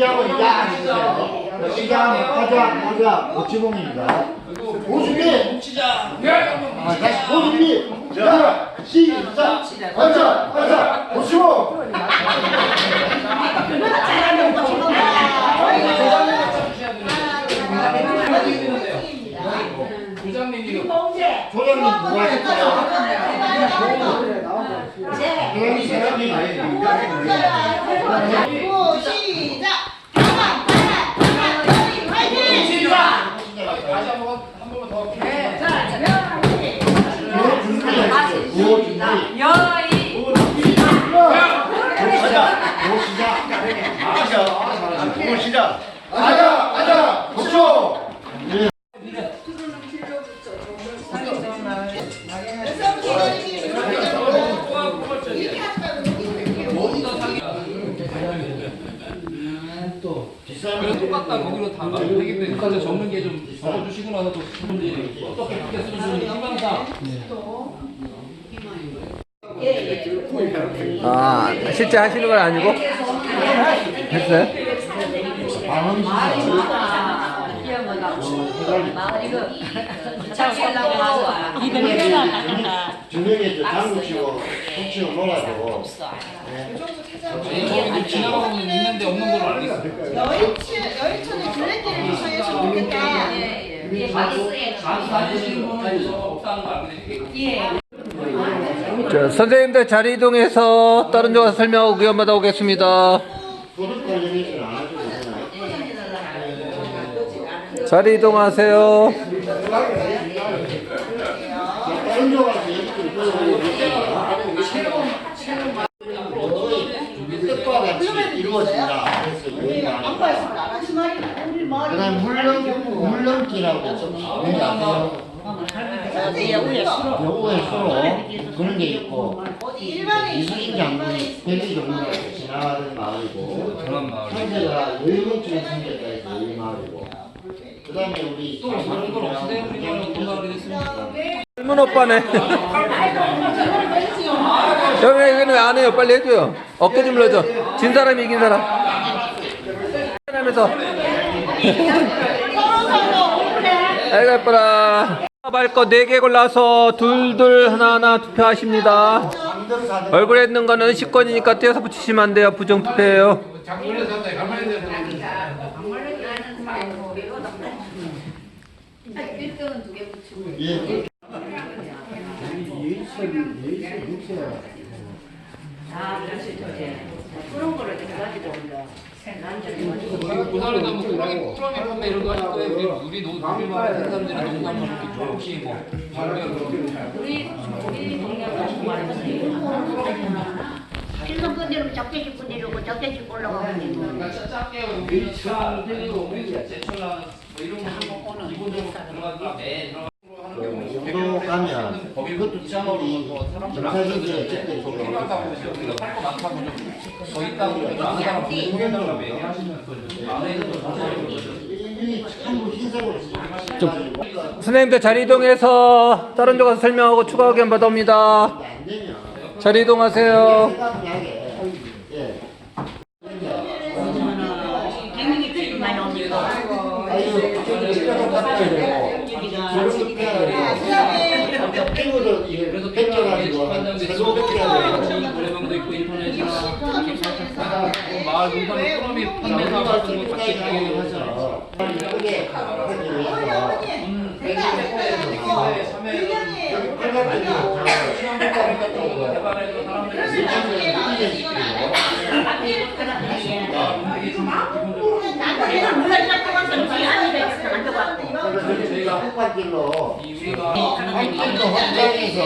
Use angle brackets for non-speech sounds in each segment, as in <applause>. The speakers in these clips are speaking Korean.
준비하고 이제 앉으세요. 시작, 가자, 가자. 고치봉입니다. 고준비! 시작. 아, 다시 고준비! 자, 시작! 가자, 가자. 고치봉! 조장님 누가 하실까요? 조장님 사장님 시작! 준비 여의 구호 시작. 구호 시작. 가자 가자 그래서 똑같다 거기로 다 하기 때문에 진짜 적는 게 좀 적어주시고 나서 또 이제 어떻게 바뀌었으면 희망사. 아, 실제 하시는 건 아니고? 했어요? 자, 선생님들 자리 이동해서 다른 데 가서 설명하고 위험하다 오겠습니다. 소득 관련해서는 안 하셔도 되나요? 자리 이동하세요. 뜻과 같이 이루어진다 그 다음에 물렁, 물렁기라고 뭔지 아세요? 여우의 수로 그런 게 있고 이수진 장군이 벨리 정문에서 지나가는 마을이고 현재가 여의봉쪽에 생겼다 해서 여의 마을이고 그 다음에 우리 또 다른 건 없으세요? 돈 마을이 됐습니까? 젊은 오빠네. 여기, 여기는 왜안 해요? 빨리 해줘요. 어깨 좀 눌러줘. 진 사람이 이긴 사람. 하면서. <laughs> 아이고, 예뻐라. 발거 4개 골라서 둘둘 하나하나 투표하십니다. 얼굴에 있는 거는 식권이니까 떼어서 붙이시면 안 돼요. 부정 투표예요. 예. 부산에도 뭐 꾸러기 꾸러기 판매 이런 거 하실 거예요? 우리 노 우리만 하는 사람들은 농담만 이렇게 혹시 뭐 일선 분 올라가고 우리 우리 뭐 이런 거 기본적으로 들어가니까 매 정도 가면 필요하다고 우리가 많다고 좀더 있다고 많은 사람 선생님들 자리 이동해서 다른 데 가서 설명하고 추가 의견 받아옵니다. 자리 이동하세요. 생각나게 예. 갱년이 그리 많이 옵니까? 집에서 갖다 되고 저렇게 빼야 되고 땡으로 이게 뺏겨가지고 새로 뺏겨야 되고 노래방도 있고 인터넷이나 마을 농산물 꾸러미 판매사 같은 거 같이 하잖아. 이쁘게 하기 위해서 개발해서 사람들이 나는 몰라 시작하고 왔더니 아니 백안 들어왔고 저희가 폭발길로 한길도 확장해서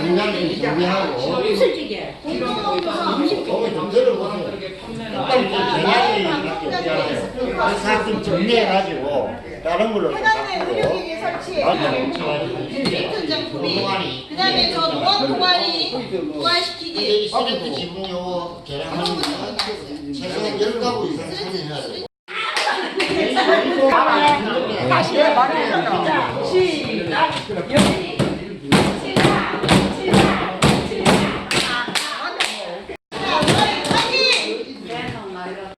공장을 준비하고 솔직히 거기 좀 들어보세요. 일단 전략이 밖에 없잖아요. 사실 정리해가지고 다른 걸로 좀 바꾸고 의료기기 설치. 아, 장구비. 동아리. 그 다음에 저 노원 동아리 이 부활시키기. 쓰레기 지붕 요거 개량하는 거 최소 10가구 이상 참여해야 돼요. 다시 말해요 시작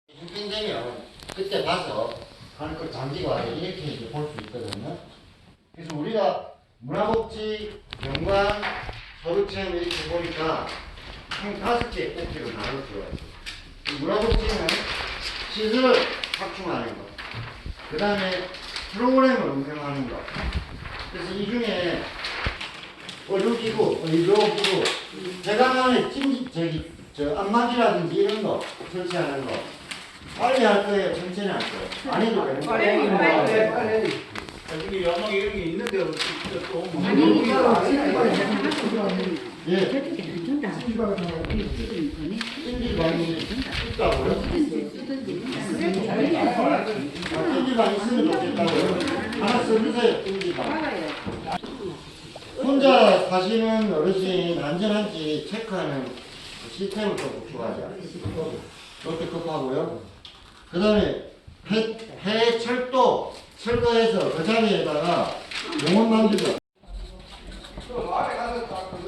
힘들면 그때 봐서 하는 그 장기가 이렇게 이제 볼 수 있거든요. 그래서 우리가 문화복지, 경관, 서울체험 이렇게 보니까 총 다섯 개의 꼭지로. 이 문화복지는 시설을 확충하는 것, 그 다음에 프로그램을 운영하는 것. 그래서 이 중에 의료기구, 의료기구, 대강 안에 찜, 저기, 저, 안마기라든지 이런 거 설치하는 거. 빨리 할 거예요? 천천히 할 거예요? 안 해도 되는 거예요? 여기 연막 이런 게 있는데 또 예. 찜질방이 있다고요? 아, 찜질방 있으면 좋겠다고요? 하나 써주세요, 찜질방. 혼자 사시는 어르신 안전한지 체크하는 그 시스템을 좀 구축하자. 그것도 급하고요. 그 다음에 해, 해 철도 철거해서 그 자리에다가 용원 만들자. 마을에 가서 다 그거